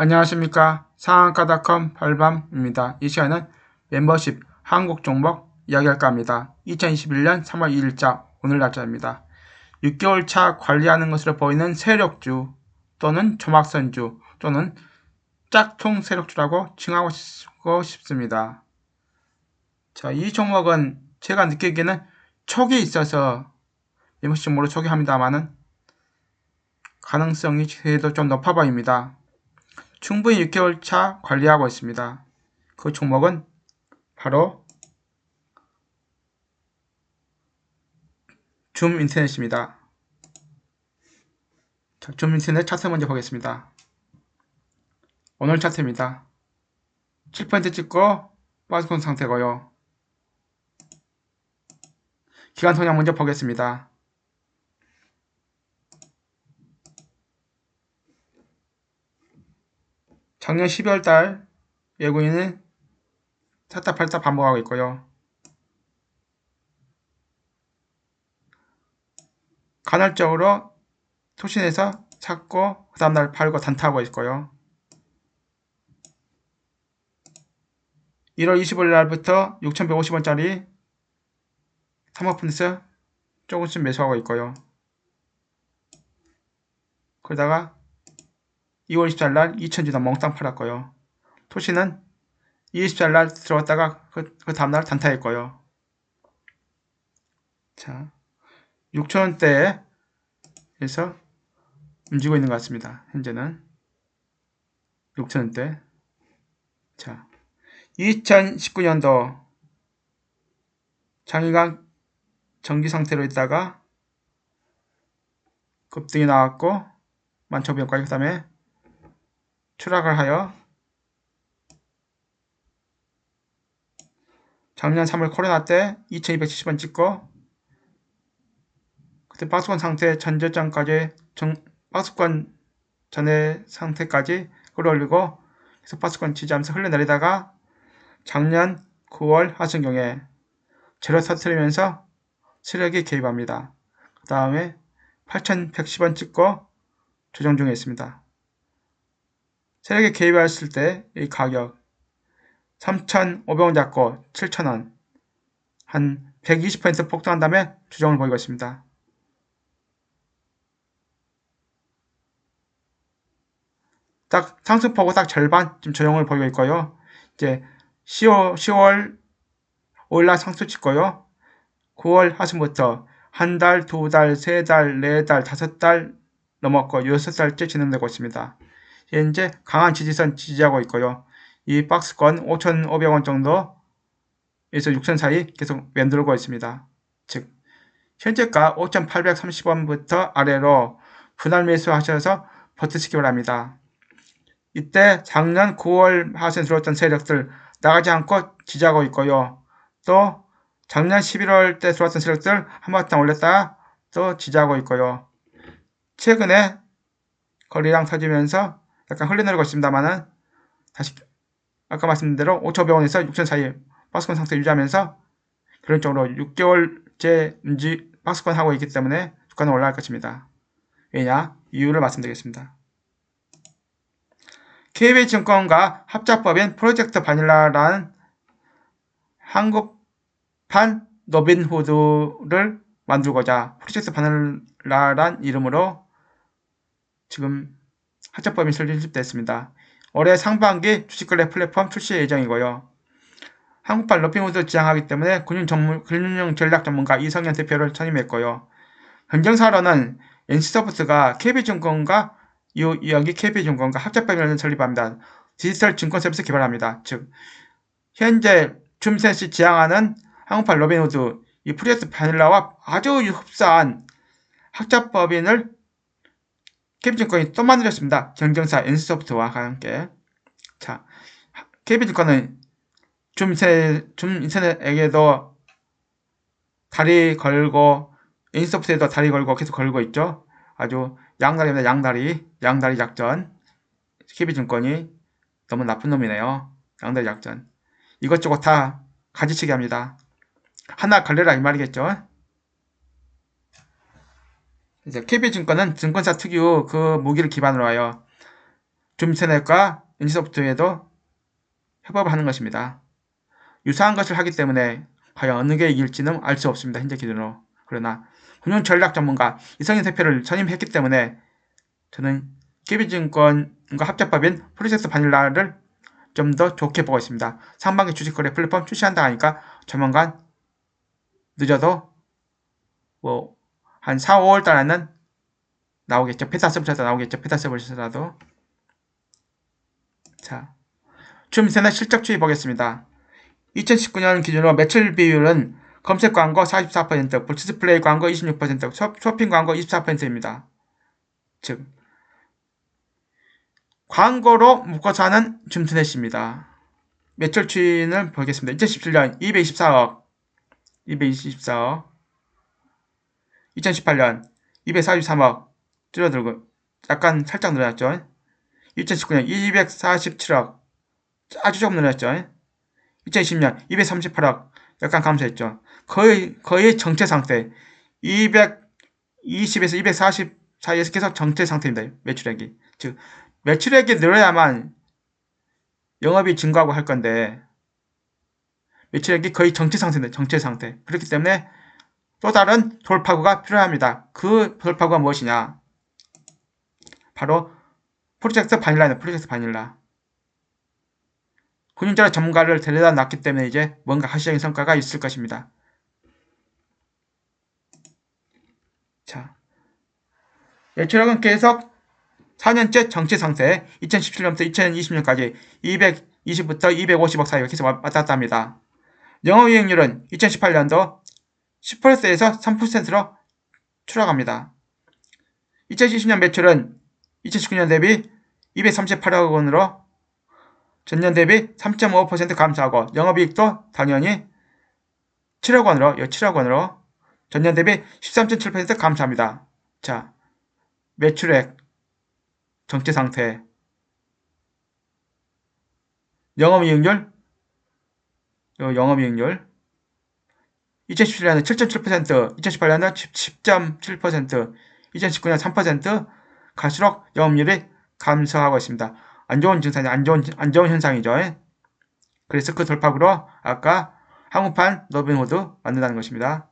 안녕하십니까 상한가닷컴 발밤입니다. 이 시간은 멤버십 한국 종목 이야기할까 합니다. 2021년 3월 2일자 오늘 날짜입니다. 6개월 차 관리하는 것으로 보이는 세력주 또는 조막선주 또는 짝퉁 세력주라고 칭하고 싶습니다. 자, 이 종목은 제가 느끼기에는 촉이 있어서 멤버십 종목으로 소개합니다만은 가능성이 그래도 좀 높아 보입니다. 충분히 6개월 차 관리하고 있습니다. 그 종목은 바로 줌 인터넷입니다. 자, 줌 인터넷 차트 먼저 보겠습니다. 오늘 차트입니다. 7% 찍고 빠지는 상태고요. 기간 통장 먼저 보겠습니다. 작년 12월 달 외국인은 샀다 팔다 반복하고 있고요. 간헐적으로 토신에서 찾고 그 다음날 팔고 단타하고 있고요. 1월 25일 날부터 6,150원짜리 3%에서 조금씩 매수하고 있고요. 그러다가 2월 24일 날 2,000주당 몽땅 팔았고요. 토시는 24일 날 들어왔다가 그, 그 다음날 단타했고요. 자, 6,000원대에서 움직이고 있는 것 같습니다. 현재는 6,000원대. 자, 2019년도 장기간 정기 상태로 있다가 급등이 나왔고 11,500원까지 그 다음에 추락을 하여 작년 3월 코로나 때 2270원 찍고 그때 박스권 상태 전저점까지 정, 박스권 전의 상태까지 끌어올리고 계속 박스권 지지하면서 흘러내리다가 작년 9월 하순경에 제로 터트리면서 세력이 개입합니다. 그 다음에 8110원 찍고 조정 중에 있습니다. 세력이 개입했을 때 이 가격 3,500원 잡고 7,000원 한 120% 폭등한 다음에 조정을 보이고 있습니다. 딱 상승폭은 딱 절반 지금 조정을 보이고 있고요. 이제 10월, 10월 5일날 상승 찍고요. 9월 하순부터 한 달, 두 달, 세 달, 네 달, 다섯 달 넘었고 여섯 달째 진행되고 있습니다. 현재 강한 지지선 지지하고 있고요. 이 박스권 5,500원 정도에서 6,000 사이 계속 맴돌고 있습니다. 즉 현재가 5,830원부터 아래로 분할 매수하셔서 버티시기 바랍니다. 이때 작년 9월 하순에 들어왔던 세력들 나가지 않고 지지하고 있고요. 또 작년 11월 때 들어왔던 세력들 한바탕 올렸다가 또 지지하고 있고요. 최근에 거리랑 터지면서 약간 흘러내리고 있습니다만은 다시 아까 말씀드린 대로 5,500원에서 6,000 사이 박스권 상태 유지하면서 쪽으로 6개월째 인지 박스권 하고 있기 때문에 주가는 올라갈 것입니다. 왜냐? 이유를 말씀드리겠습니다. KB증권과 합작법인 프로젝트 바닐라라는 한국판 노빈후드를 만들고자 프로젝트 바닐라란 이름으로 지금 합작법이 설립됐습니다. 올해 상반기 주식거래 플랫폼 출시 예정이고요. 한국판 러핑후드 지향하기 때문에 금융, 전문, 금융 전략 전문가 이성현 대표를 선임했고요. 경쟁사로는 NC소프트가 KB증권과 여기 KB증권과 합작법인을 설립합니다. 디지털 증권 서비스 개발합니다. 즉 현재 줌셋이 지향하는 한국판 러빈후드 이 프리에스 바닐라와 아주 흡사한 합작법인을 KB증권이 또 만들었습니다. 경쟁사 NC소프트와 함께. 자, KB증권은 줌 인터넷, 줌 인터넷에게도 다리 걸고, NC소프트에도 다리 걸고 계속 걸고 있죠. 아주 양다리입니다. 양다리. 양다리 작전. KB증권이 너무 나쁜 놈이네요. 양다리 작전. 이것저것 다 가지치기 합니다. 하나 걸려라 이 말이겠죠. 이제 KB증권은 증권사 특유 그 무기를 기반으로 하여 줌인터넷과 NC소프트에도 협업을 하는 것입니다. 유사한 것을 하기 때문에 과연 어느 게 이길지는 알 수 없습니다. 현재 기준으로. 그러나 금융 전략 전문가 이성인 대표를 선임했기 때문에 저는 KB증권과 합작법인 프로젝트 바닐라를 좀 더 좋게 보고 있습니다. 상반기 주식거래 플랫폼 출시한다 하니까 조만간 늦어도 뭐 한 4, 5월 달에는 나오겠죠. 페타 서비스라도 나오겠죠. 페타 서비스라도. 자, 줌인터넷 실적 추이 보겠습니다. 2019년 기준으로 매출 비율은 검색 광고 44%, 디스플레이 광고 26%, 쇼- 쇼핑 광고 24%입니다. 즉, 광고로 묶어서 하는 줌트넷입니다. 매출 추이는 보겠습니다. 2017년 224억, 224억, 2018년 243억, 줄어들고 약간 살짝 늘어났죠. 2019년 247억, 아주 조금 늘어났죠. 2020년 238억, 약간 감소했죠. 거의 거의 정체 상태. 220에서 240 사이에서 계속 정체 상태입니다. 매출액이. 즉 매출액이 늘어야만 영업이 증가하고 할 건데 매출액이 거의 정체 상태입니다. 정체 상태. 그렇기 때문에 또 다른 돌파구가 필요합니다. 그 돌파구가 무엇이냐? 바로 프로젝트 바닐라입니다. 프로젝트 바닐라. 금융자료 전문가를 데려다 놨기 때문에 이제 뭔가 가시적인 성과가 있을 것입니다. 자, 매출액은 계속 4년째 정체 상태, 2017년부터 2020년까지 220부터 250억 사이가 계속 왔다 갔다 합니다. 영업이익률은 2018년도 10%에서 3%로 추락합니다. 2020년 매출은 2019년 대비 238억 원으로 전년 대비 3.5% 감소하고 영업이익도 당연히 7억 원으로 7억 원으로 전년 대비 13.7% 감소합니다. 자, 매출액 정체 상태 영업이익률 요 영업이익률 2017년에 7.7%, 2018년에 10.7%, 2019년 3% 갈수록 영업률이 감소하고 있습니다. 안 좋은 증상이 안 좋은 안 좋은 현상이죠. 그래서 그 돌파구로 아까 한국판 로빈후드 만든다는 것입니다.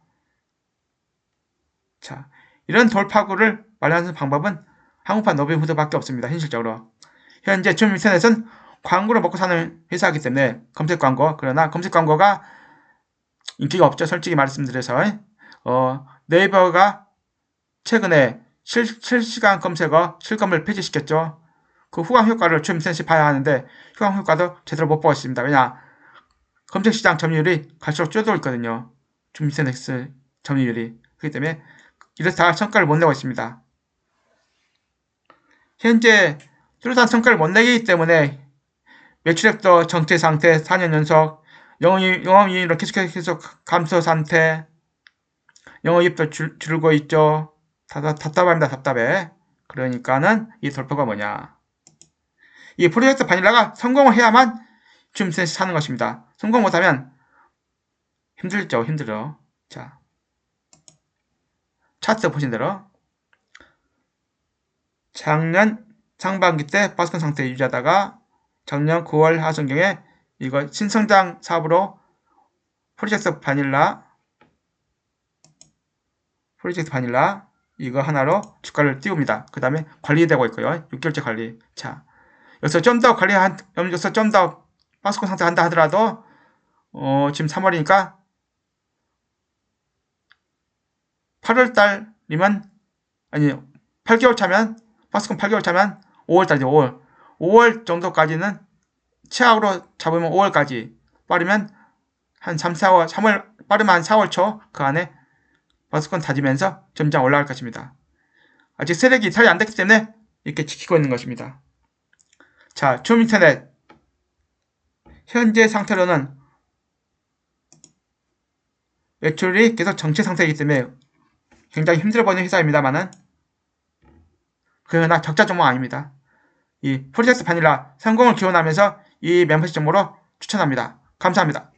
자, 이런 돌파구를 마련하는 방법은 한국판 로빈후드밖에 없습니다. 현실적으로. 현재 줌 인터넷은 광고를 먹고 사는 회사이기 때문에 검색 광고 그러나 검색 광고가 인기가 없죠. 솔직히 말씀드려서 어, 네이버가 최근에 실, 실시간 검색어 실검을 폐지시켰죠. 그 후광 효과를 줌 인터넷이 봐야 하는데 후광 효과도 제대로 못 보고 있습니다. 왜냐 검색 시장 점유율이 갈수록 줄어들고 있거든요. 줌 인터넷 점유율이 그렇기 때문에 이래서 다 성과를 못 내고 있습니다. 현재 뚜렷한 성과를 못 내기 때문에 매출액도 정체 상태 4년 연속 영업이익, 영업이익으로 계속 계속 감소 상태 영업이익도 줄, 줄고 있죠. 답답, 답답합니다. 답답해. 그러니까는 이 돌파가 뭐냐 이 프로젝트 바닐라가 성공을 해야만 줌셋이 사는 것입니다. 성공 못하면 힘들죠. 힘들어. 자 차트 보신 대로 작년 상반기 때 바스콘 상태 유지하다가 작년 9월 하순경에 이거 신성장 사업으로 프로젝트 바닐라 프로젝트 바닐라 이거 하나로 주가를 띄웁니다. 그 다음에 관리되고 있고요. 6개월째 관리. 자, 여기서 좀 더 관리한, 여기서 좀더 바스콘 상태 한다 하더라도, 어, 지금 3월이니까 8월 달이면, 아니, 8개월 차면, 바스콘 8개월 차면 5월 달이죠, 5월. 5월 정도까지는 최악으로 잡으면 5월까지 빠르면 한 3, 4월, 3월, 빠르면 한 4월 초 그 안에 바스콘 다지면서 점점 올라갈 것입니다. 아직 세력이 이탈이 안 됐기 때문에 이렇게 지키고 있는 것입니다. 자, 줌 인터넷. 현재 상태로는 매출이 계속 정체 상태이기 때문에 굉장히 힘들어 보이는 회사입니다만은 그러나 적자 종목 아닙니다. 이 프로젝트 바닐라 성공을 기원하면서 이 멤버십 정보로 추천합니다. 감사합니다.